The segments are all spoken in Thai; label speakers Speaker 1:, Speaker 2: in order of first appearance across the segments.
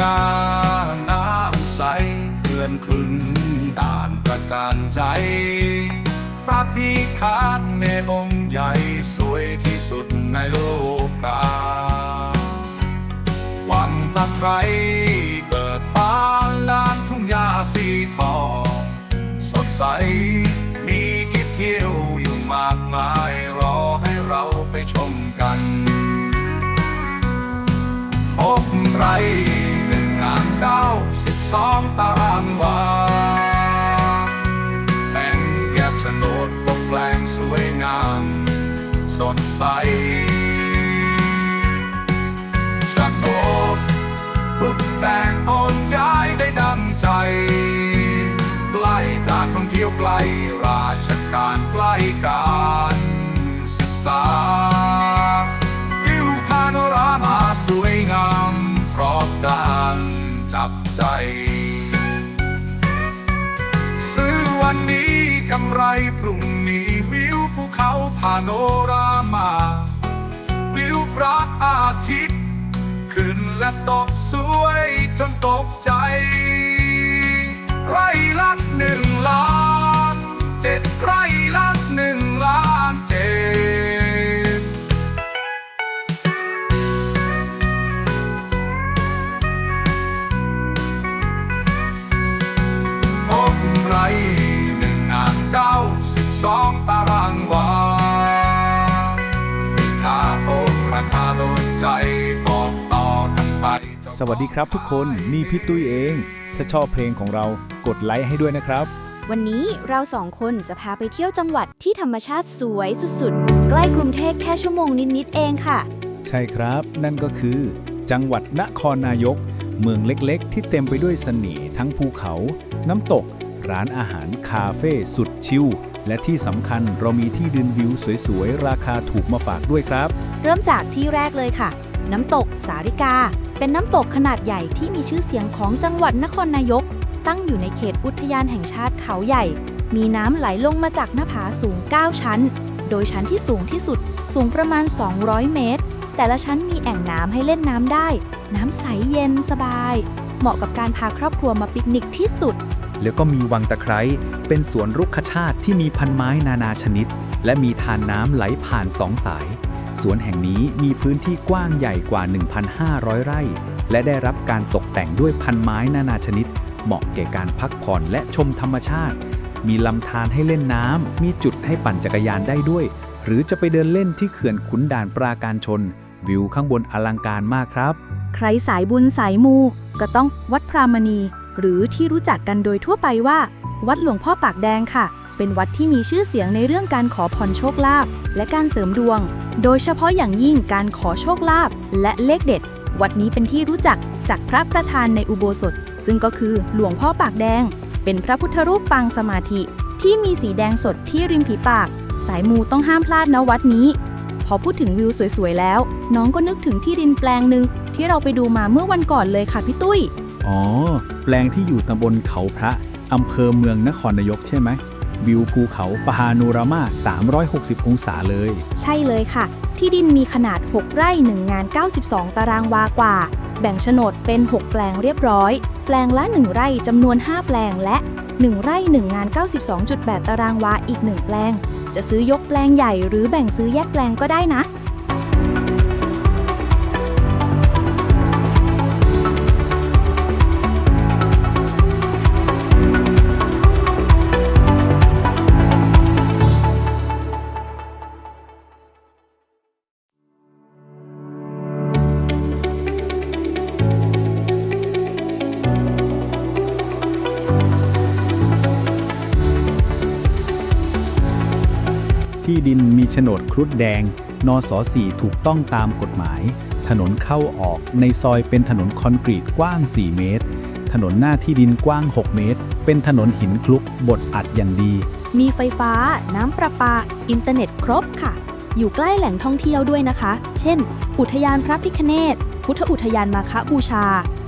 Speaker 1: กา น้ำใสเพื่อนคลึงด่านประการใจ พระพิคาตเนองค์ใหญ่สวยที่สุดในโลกา วันตะไคร้เกิดปานลานทุ่งหญ้าสีทองสดใส มีกิจเที่ยวอยู่มากมายรอให้เราไปชมกันพบไร สองตารางวาแบ่งแยกโฉนดตกแปลงสวยงาม สดใสโฉนดฝึกแบ่งโอนย้ายได้ดังใจใกล้การท่องเที่ยวใกล้ราชการใกล้การศึกษาวิวพาโนรามาสวยงามพร้อมด้าน จับใจ ซื้อวันนี้กำไรพรุ่งนี้วิวภูเขาพาโนรามา วิวพระอาทิตย์ ขึ้นและตกส
Speaker 2: สวัสดีครับทุกคนนี่พี่ตุ้ยเอง ถ้าชอบเพลงของเรากดไลค์ให้ด้วยนะครับ
Speaker 3: วันนี้เราสองคนจะพาไปเที่ยวจังหวัดที่ธรรมชาติสวยสุดๆ ใกล้กรุงเทพแค่ชั่วโมงนิดๆเองค่ะ
Speaker 2: ใช่ครับ นั่นก็คือ จังหวัดนครนายก เมืองเล็กๆ ที่เต็มไปด้วยเสน่ห์ทั้งภูเขา น้ำตก ร้านอาหารคาเฟ่สุดชิลและที่สำคัญเรามีที่ดินวิวสวยๆ ราคาถูกมาฝากด้วยครับ
Speaker 3: เริ่มจากที่แรกเลยค่ะ น้ำตกสาริกา เป็นน้ำตกขนาดใหญ่ที่มีชื่อเสียงของจังหวัดนครนายก ตั้งอยู่ในเขตอุทยานแห่งชาติเขาใหญ่ มีน้ำไหลลงมาจากหน้าผาสูง 9 ชั้น โดยชั้นที่สูงที่สุดสูงประมาณ 200 เมตร แต่ละชั้นมีแอ่งน้ำให้เล่นน้ำได้ น้ำใสเย็นสบาย เหมาะกับการพาครอบครัวมาปิกนิกที่สุด
Speaker 2: แล้วก็มีวังตะไคร้ เป็นสวนรุกขชาติที่มีพันไม้นานาชนิด และมีทานน้ำไหลผ่านสองสาย สวนแห่งนี้มีพื้นที่กว้างใหญ่กว่า 1,500 ไร่ และได้รับการตกแต่งด้วยพันไม้นานาชนิด เหมาะแก่การพักผ่อนและชมธรรมชาติ มีลำธารให้เล่นน้ำ มีจุดให้ปั่นจักรยานได้ด้วย หรือจะไปเดินเล่นที่เขื่อนขุนด่านปราการชน วิวข้างบนอลังการมากครับ
Speaker 3: ใครสายบุญสายมู ก็ต้องวัดพรามณี หรือที่รู้จักกันโดยทั่วไปว่า วัดหลวงพ่อปากแดงค่ะ เป็นวัดที่มีชื่อเสียงในเรื่องการขอพรโชคลาภและการเสริมดวง โดยเฉพาะอย่างยิ่งการขอโชคลาภและเลขเด็ด วัดนี้เป็นที่รู้จักจากพระประธานในอุโบสถ ซึ่งก็คือหลวงพ่อปากแดง เป็นพระพุทธรูปปางสมาธิ ที่มีสีแดงสดที่ริมฝีปาก สายมูต้องห้ามพลาดนะวัดนี้ พอพูดถึงวิวสวยๆแล้ว น้องก็นึกถึงที่ดินแปลงหนึ่งที่เราไปดูมาเมื่อวันก่อนเลยค่ะพี่ตุ้ย
Speaker 2: อ๋อ แปลงที่อยู่ตำบลเขาพระอำเภอเมืองนครนายกใช่ไหม วิวภูเขาปาโนรามา 360 องศาเลย
Speaker 3: ใช่เลยค่ะ ที่ดินมีขนาด 6 ไร่ 1 งาน 92 ตารางวากว่า แบ่งโฉนดเป็น 6 แปลงเรียบร้อย แปลงละ 1 ไร่จำนวน 5 แปลงและ 1 ไร่ 1 งาน 92.8 ตารางวาอีก 1 แปลง จะซื้อยกแปลงใหญ่หรือแบ่งซื้อแยกแปลงก็ได้นะ
Speaker 2: ที่ดินมีโฉนดครุฑแดง นสสี่ถูกต้องตามกฎหมาย ถนนเข้าออกในซอยเป็นถนนคอนกรีตกว้าง 4 เมตร ถนนหน้าที่ดินกว้าง 6 เมตร เป็นถนนหินคลุกบดอัดอย่างดี
Speaker 3: มีไฟฟ้า น้ำประปา อินเทอร์เน็ตครบค่ะ อยู่ใกล้แหล่งท่องเที่ยวด้วยนะคะ เช่น อุทยานพระพิคเนตพุทธอุทยานมาคบูชา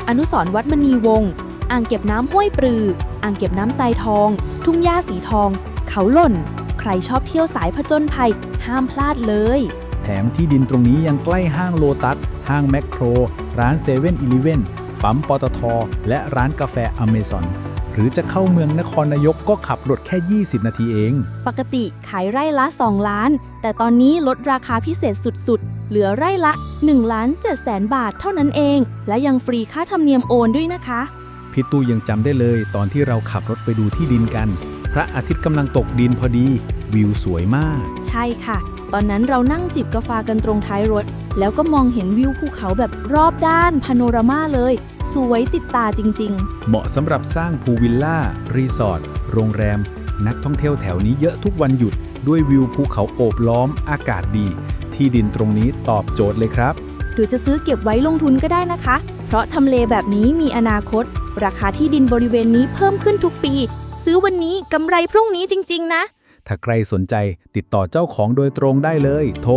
Speaker 3: อนุสรณ์วัดมณีวงศ์อ่างเก็บน้ำห้วยปรือ อ่างเก็บน้ำทรายทอง ทุ่งหญ้าสีทอง เขาหล่น ใครชอบเที่ยวสายผจญภัย ห้ามพลาดเลย
Speaker 2: แถมที่ดินตรงนี้ยังใกล้ห้างโลตัส ห้างแมคโคร ร้านเซเว่นอีเลเว่นปั๊มปตท และร้านกาแฟอเมซอนหรือจะเข้าเมืองนครนายกก็ขับรถแค่ 20 นาทีเอง
Speaker 3: ปกติขายไร่ละ 2 ล้าน แต่ตอนนี้ลดราคาพิเศษสุดๆ เหลือไร่ละ1ล้าน7แสนบาทเท่านั้นเอง และยังฟรีค่าธรรมเนียมโอนด้วยนะคะ
Speaker 2: พี่ตู้ยังจำได้เลยตอนที่เราขับรถไปดูที่ดินกัน พระอาทิตย์กำลังตกดินพอดี วิวสวยมาก
Speaker 3: ใช่ค่ะ ตอนนั้นเรานั่งจิบกาแฟกันตรงท้ายรถ แล้วก็มองเห็นวิวภูเขาแบบรอบด้านพาโนรามาเลย สวยติดตาจริง
Speaker 2: เหมาะสำหรับสร้างพูลวิลล่า รีสอร์ท โรงแรม นักท่องเที่ยวแถวนี้เยอะทุกวันหยุด ด้วยวิวภูเขาโอบล้อม อากาศดี ที่ดินตรงนี้ตอบโจทย์เลยครับ
Speaker 3: ๆหรือจะซื้อเก็บไว้ลงทุนก็ได้นะคะ เพราะทำเลแบบนี้มีอนาคต ราคาที่ดินบริเวณนี้เพิ่มขึ้นทุกปี ซื้อวันนี้กำไรพรุ่งนี้จริง ๆ นะ
Speaker 2: ถ้าใครสนใจติดต่อเจ้าของโดยตรงได้เลย โทร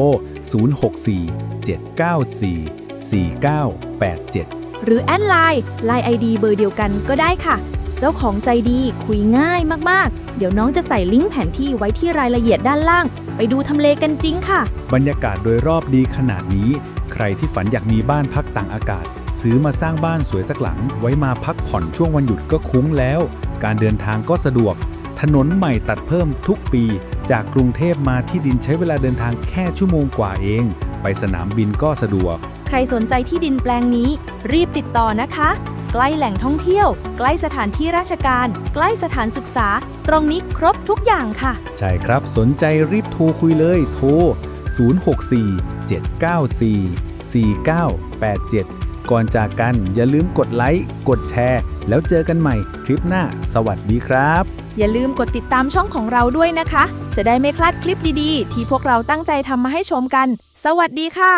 Speaker 2: 064 794 4987
Speaker 3: หรือแอดไลน์ไลน์ไอดีเบอร์เดียวกันก็ได้ค่ะ เจ้าของใจดีคุยง่ายมากๆเดี๋ยวน้องจะใส่ลิงก์แผนที่ไว้ที่รายละเอียดด้านล่าง ไปดูทำเลกันจริงค่ะ
Speaker 2: บรรยากาศโดยรอบดีขนาดนี้ ใครที่ฝันอยากมีบ้านพักต่างอากาศ ซื้อมาสร้างบ้านสวยสักหลัง ไว้มาพักผ่อนช่วงวันหยุดก็คุ้มแล้ว การเดินทางก็สะดวก ถนนใหม่ตัดเพิ่มทุกปี จากกรุงเทพมาที่ดินใช้เวลาเดินทางแค่ชั่วโมงกว่าเอง ไปสนามบินก็สะดวก
Speaker 3: ใครสนใจที่ดินแปลงนี้ รีบติดต่อนะคะ ใกล้แหล่งท่องเที่ยว ใกล้สถานที่ราชการ ใกล้สถานศึกษา ตรงนี้ครบทุกอย่างค่ะ
Speaker 2: ใช่ครับ สนใจรีบโทรคุยเลย โทร 064 794 4987 ก่อนจากกันอย่าลืมกดไลค์ กดแชร์ แล้วเจอกันใหม่คลิปหน้า สวัสดีครับ
Speaker 3: อย่าลืมกดติดตามช่องของเราด้วยนะคะ จะได้ไม่พลาดคลิปดีๆ ที่พวกเราตั้งใจทำมาให้ชมกัน สวัสดีค่ะ